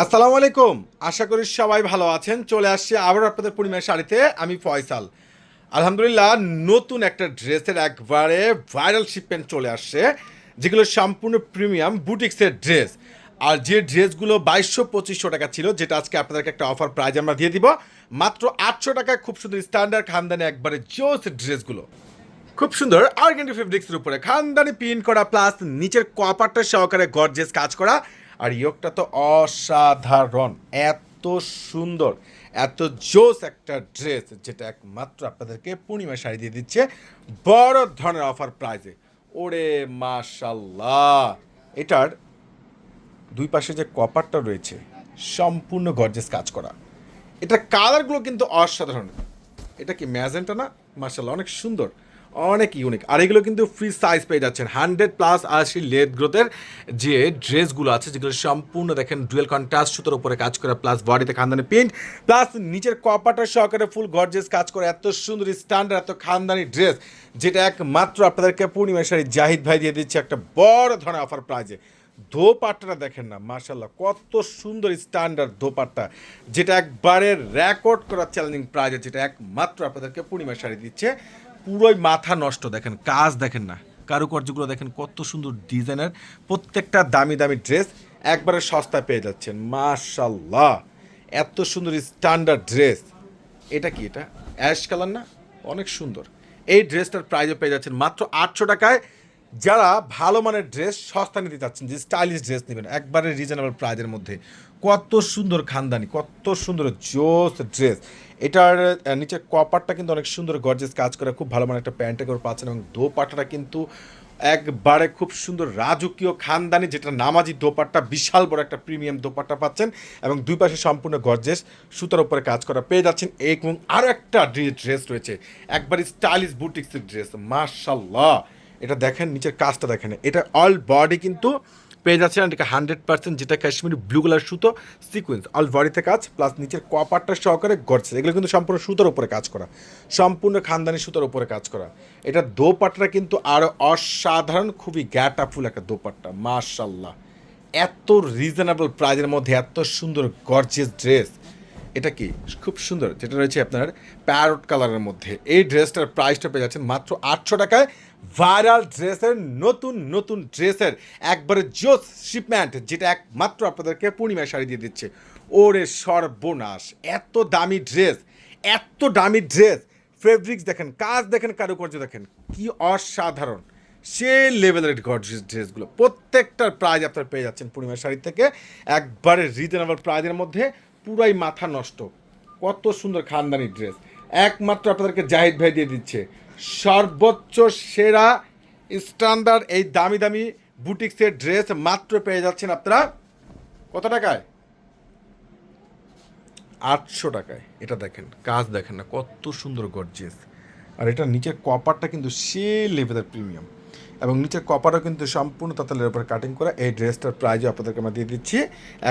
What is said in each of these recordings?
আসসালামু আলাইকুম। আশা করি সবাই ভালো আছেন। চলে আসছি আবার আপনাদের পূর্ণিমার শাড়িতে। আমি ফয়সাল। আলহামদুলিল্লাহ, নতুন একটা ড্রেসের একবারে ভাইরাল শিপমেন্ট চলে আসছে। যেগুলো সম্পূর্ণ প্রিমিয়াম বুটিক্সের ড্রেস। আর যে ড্রেসগুলো বাইশশো পঁচিশশো টাকা ছিল, যেটা আজকে আপনাদেরকে একটা অফার প্রাইজ আমরা দিয়ে দিব। মাত্র আটশো টাকায় খুব সুন্দর স্ট্যান্ডার্ড খানদানি একবারে জোস ড্রেসগুলো। খুব সুন্দর আর্গেন্টি ফেব্রিক্সের উপরে। খানদানি পিন করা প্লাস নিচের কপারটা সহকারে গর্জেস কাজ করা। আর ইয়োগটা তো অসাধারণ, এত সুন্দর, এত জোস একটা ড্রেস যেটা একমাত্র আপনাদেরকে পূর্ণিমা শাড়ি দিয়ে দিচ্ছে বড় ধরনের অফার প্রাইজে। ওরে মাশাল্লাহ এটার দুই পাশে যে কপারটা রয়েছে, সম্পূর্ণ গর্জেস কাজ করা। এটার কালারগুলো কিন্তু অসাধারণ। এটা কি ম্যাজেন্টা না? মার্শাল্লাহ অনেক সুন্দর। অনেক ইউনিক আর এগুলো কিন্তু ফ্রি সাইজ পেয়ে যাচ্ছেন। হান্ড্রেড প্লাস আশি লেদ গ্রোথের যে ড্রেসগুলো আছে, যেগুলো সম্পূর্ণ দেখেন ডুয়েল কন্ট্রাস্ট সুতোর উপরে কাজ করে প্লাস বডিতে খানদানি প্রিন্ট প্লাস নিচের কপাটার সহকারে ফুল গর্জেস কাজ করে, এত সুন্দর স্ট্যান্ডার্ড এত খানদানি ড্রেস যেটা একমাত্র আপনাদেরকে পূর্ণিমা শাড়ি জাহিদ ভাই দিয়ে দিচ্ছে একটা বড় ধরনের অফার প্রাইজে দোপাট্টাটা দেখেন না মার্শাল্লাহ কত সুন্দর স্ট্যান্ডার্ড দোপাট্টা, যেটা একবারে রেকর্ড করা চ্যালেঞ্জিং প্রাইজে যেটা একমাত্র আপনাদেরকে পূর্ণিমা শাড়ি দিচ্ছে। পুরোই মাথা নষ্ট, দেখেন কাজ দেখেন না। কারুকার্যগুলো দেখেন কত সুন্দর ডিজাইনের, প্রত্যেকটা দামি দামি ড্রেস একবারে সস্তায় পেয়ে যাচ্ছেন মাশাল্লাহ এত সুন্দর স্ট্যান্ডার্ড ড্রেস। এটা কি এটা? অ্যাশ কালার না? অনেক সুন্দর। এই ড্রেসটার প্রাইজও পেয়ে যাচ্ছেন মাত্র আটশো টাকায় যারা ভালো মানের ড্রেস সস্তা নিতে চাচ্ছেন, যে স্টাইলিশ ড্রেস নেবেন, একবারে রিজনেবল প্রাইজের মধ্যে, কত সুন্দর খানদানি, কত সুন্দর জোস ড্রেস এটার নিচের কপারটা কিন্তু অনেক সুন্দর গর্জেস কাজ করে, খুব ভালো মানের একটা প্যান্টে করে পাচ্ছেন এবং দোপাট্টাটা কিন্তু একবারে খুব সুন্দর রাজকীয় খানদানি, যেটা নামাজি দোপাট্টা, বিশাল বড় একটা প্রিমিয়াম দোপাট্টা পাচ্ছেন এবং দুই পাশে সম্পূর্ণ গর্জেস সুতার উপরে কাজ করা পেয়ে যাচ্ছেন এবং আরও একটা ড্রেস রয়েছে, একবারে স্টাইলিশ বুটিক্সের ড্রেস মার্শাল্লাহ এটা দেখেন, নিচের কাজটা দেখেন। এটা অল বডি কিন্তু পেয়ে যাচ্ছেন এটা হান্ড্রেড পার্সেন্ট যেটা কাশ্মীরি ব্লু কালার সুতো সিকুয়েন্স অল বডিতে কাজ প্লাস নিচের কপারটা সহকারে গড়ছে। এগুলো কিন্তু সম্পূর্ণ সুতোর উপরে কাজ করা। সম্পূর্ণ খানদানি সুতোর উপরে কাজ করা। এটা দোপাট্টাটা কিন্তু আরও অসাধারণ, খুবই গ্যাটাফুল একটা দোপাট্টা মার্শাল্লাহ এত রিজনেবল প্রাইজের মধ্যে এত সুন্দর গর্জিয়াস ড্রেস এটা কি? খুব সুন্দর। যেটা রয়েছে আপনার প্যারট কালারের মধ্যে। এই ড্রেসটার প্রাইসটা পেয়ে যাচ্ছেন মাত্র আটশো টাকায়। ভাইরাল ড্রেসের, নতুন নতুন ড্রেসের একবারে জোস শিপমেন্ট যেটা একমাত্র আপনাদেরকে পূর্ণিমা শাড়ি দিয়ে দিচ্ছে। ওরে সর্বনাশ! এত দামি ড্রেস, এত দামি ড্রেস। ফেব্রিক্স দেখেন, কাজ দেখেন, কারুকার্য দেখেন, কি অসাধারণ। সে লেভেলের গর্জিয়াস ড্রেসগুলো। প্রত্যেকটার প্রাইজ আপনার পেয়ে যাচ্ছেন পূর্ণিমা শাড়ি থেকে। একবারে রিজনেবল প্রাইজের মধ্যে। পুরাই মাথা নষ্ট। কত সুন্দর খানদানি ড্রেস একমাত্র আপনাদেরকে জাহিদ ভাই দিয়ে দিচ্ছে। সর্বোচ্চ সেরা স্ট্যান্ডার্ড এই দামি দামি বুটিক্সের ড্রেস মাত্র পেয়ে যাচ্ছেন আপনারা কত টাকায়? আটশো টাকায়। এটা দেখেন, কাজ দেখেন না, কত সুন্দর গর্জিয়াস আর এটা নিচের কপারটা কিন্তু সে লেভেলের প্রিমিয়াম এবং নিচে কপারও কিন্তু সম্পূর্ণ তাঁতালের উপরে কাটিং করা। এই ড্রেসটার প্রাইজও আপনাদেরকে আমরা দিয়ে দিচ্ছি।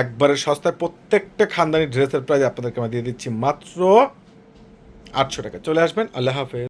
একবারে সস্তায় প্রত্যেকটা খানদানি ড্রেসের প্রাইজ আপনাদেরকে আমরা দিয়ে দিচ্ছি। মাত্র আটশো টাকা। চলে আসবেন। আল্লাহ হাফেজ।